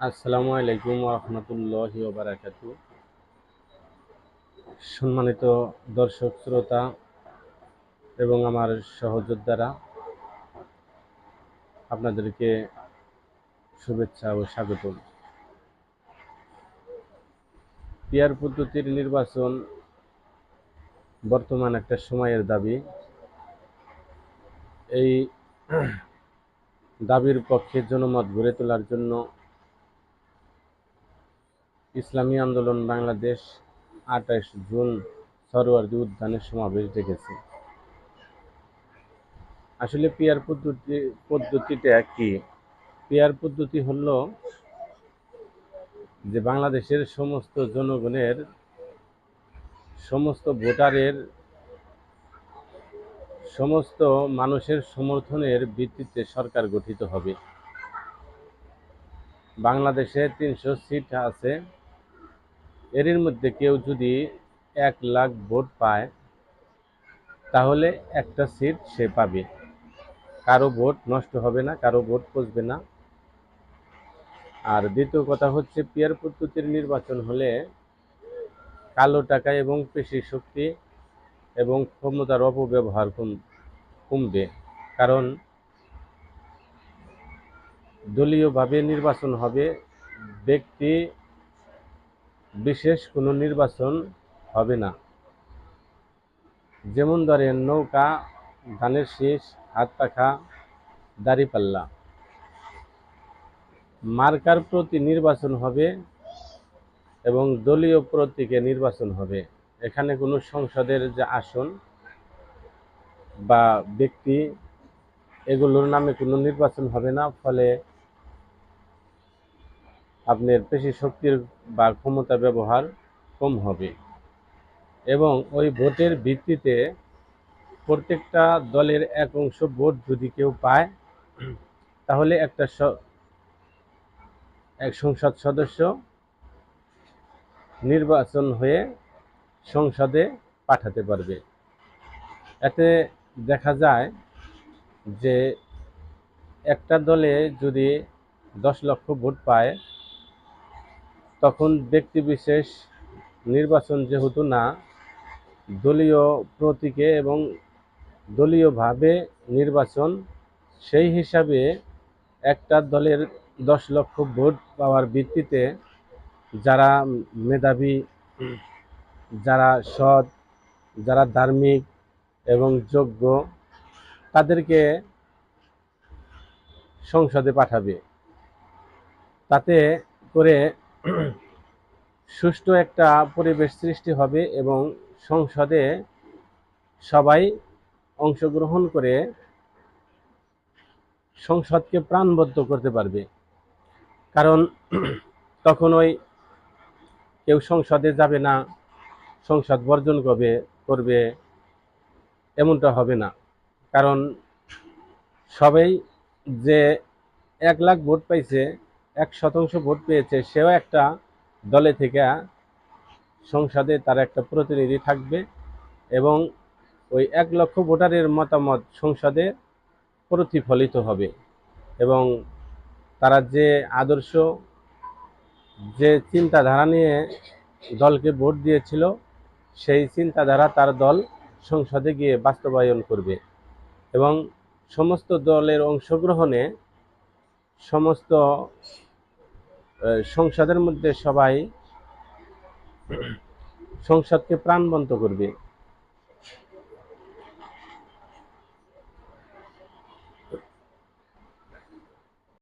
আসসালামু আলাইকুম রহমতুল্লাহ বারাকাত সম্মানিত দর্শক, শ্রোতা এবং আমার সহযোদ্ধারা, আপনাদেরকে শুভেচ্ছা ও স্বাগত পিয়ার পদ্ধতির নির্বাচন বর্তমান একটা সময়ের দাবি। এই দাবির পক্ষে জনমত গড়ে তোলার জন্য ইসলামী আন্দোলন বাংলাদেশ আঠাশ জুন সরোয়ার্দী উদ্যানের সমাবেশ ডেকেছে। আসলে পিয়ার পদ্ধতি, পদ্ধতিটা কি? পিয়ার পদ্ধতি হলো যে বাংলাদেশের সমস্ত জনগণের, সমস্ত ভোটারের, সমস্ত মানুষের সমর্থনের ভিত্তিতে সরকার গঠিত হবে। বাংলাদেশে তিনশো সিট আছে। এর মধ্যে কেউ যদি এক লাখ ভোট পায়, তাহলে একটা সিট সে পাবে। কারও ভোট নষ্ট হবে না, কারও ভোট পচবে না। আর দ্বিতীয় কথা হচ্ছে, পিয়ার পদ্ধতির নির্বাচন হলে কালো টাকা এবং পেশি শক্তি এবং ক্ষমতার অপব্যবহার কম- কমবে। কারণ দলীয়ভাবে নির্বাচন হবে ব্যক্তি বিশেষ কোনো নির্বাচন হবে না। যেমন ধরেন নৌকা, ধানের শীষ, হাত পাখা দাড়িপাল্লা মার্কার প্রতি নির্বাচন হবে এবং দলীয় প্রতীকে নির্বাচন হবে। এখানে কোনো সংসদের যে আসন বা ব্যক্তি, এগুলোর নামে কোনো নির্বাচন হবে না, ফলে আপনার পেশি শক্তির বা ক্ষমতা ব্যবহার কম হবে। এবং ওই ভোটের ভিত্তিতে প্রত্যেকটা দলের এক অংশ ভোট যদি কেউ পায়, তাহলে একটা এক সংসদ সদস্য নির্বাচন হয়ে সংসদে পাঠাতে পারবে। এতে দেখা যায় যে একটা দলে যদি দশ লক্ষ ভোট পায় তখন ব্যক্তিবিশেষ নির্বাচন যেহেতু না, দলীয় প্রতীকে এবং দলীয়ভাবে নির্বাচন, সেই হিসাবে একটা দলের দশ লক্ষ ভোট পাওয়ার ভিত্তিতে যারা মেধাবী, যারা সৎ, যারা ধার্মিক এবং যোগ্য, তাদেরকে সংসদে পাঠাবে। তাতে করে সুষ্ঠু একটা পরিবেশ সৃষ্টি হবে এবং সংসদে সবাই অংশগ্রহণ করে সংসদকে প্রাণবদ্ধ করতে পারবে। কারণ তখন ওই কেউ সংসদে যাবে না, সংসদ বর্জন করবে করবে, এমনটা হবে না। কারণ সবাই যে এক লাখ ভোট পাইছে এক শতাংশ ভোট পেয়েছে, সেও একটা দলে থেকে সংসদে তার একটা প্রতিনিধি থাকবে এবং ওই এক লক্ষ ভোটারের মতামত সংসদে প্রতিফলিত হবে এবং তারা যে আদর্শ, যে চিন্তাধারা নিয়ে দলকে ভোট দিয়েছিল, সেই চিন্তাধারা তার দল সংসদে গিয়ে বাস্তবায়ন করবে এবং সমস্ত দলের অংশগ্রহণে সমস্ত সংসদের মধ্যে সবাই সংসদকে প্রাণবন্ত করবে।